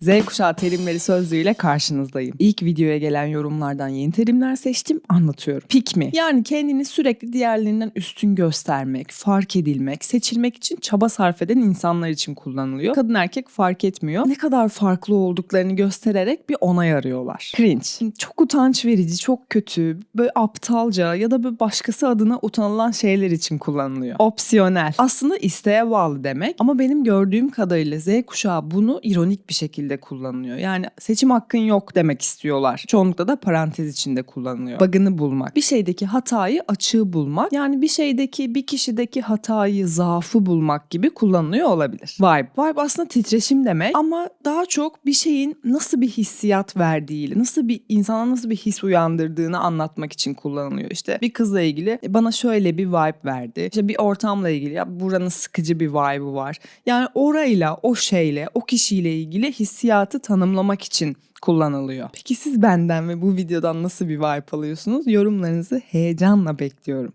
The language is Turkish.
Z kuşağı terimleri sözlüğüyle karşınızdayım. İlk videoya gelen yorumlardan yeni terimler seçtim, anlatıyorum. Pick me. Yani kendini sürekli diğerlerinden üstün göstermek, fark edilmek, seçilmek için çaba sarf eden insanlar için kullanılıyor. Kadın erkek fark etmiyor. Ne kadar farklı olduklarını göstererek bir onay arıyorlar. Cringe. Çok utanç verici, çok kötü, böyle aptalca ya da böyle başkası adına utanılan şeyler için kullanılıyor. Opsiyonel. Aslında isteğe bağlı demek ama benim gördüğüm kadarıyla Z kuşağı bunu ironik bir şekilde kullanıyor. Yani seçim hakkın yok demek istiyorlar. Çoğunlukla da parantez içinde kullanılıyor. Bug'ını bulmak. Bir şeydeki hatayı açığı bulmak. Yani bir şeydeki bir kişideki hatayı, zaafı bulmak gibi kullanılıyor olabilir. Vibe. Vibe aslında titreşim demek ama daha çok bir şeyin nasıl bir hissiyat verdiğiyle, nasıl bir insana nasıl bir his uyandırdığını anlatmak için kullanılıyor. İşte bir kızla ilgili "E, bana şöyle bir vibe verdi. İşte bir ortamla ilgili ya buranın sıkıcı bir vibe'ı var. Yani orayla, o şeyle, o kişiyle ilgili hissiyatı tanımlamak için kullanılıyor. Peki siz benden ve bu videodan nasıl bir vibe alıyorsunuz? Yorumlarınızı heyecanla bekliyorum.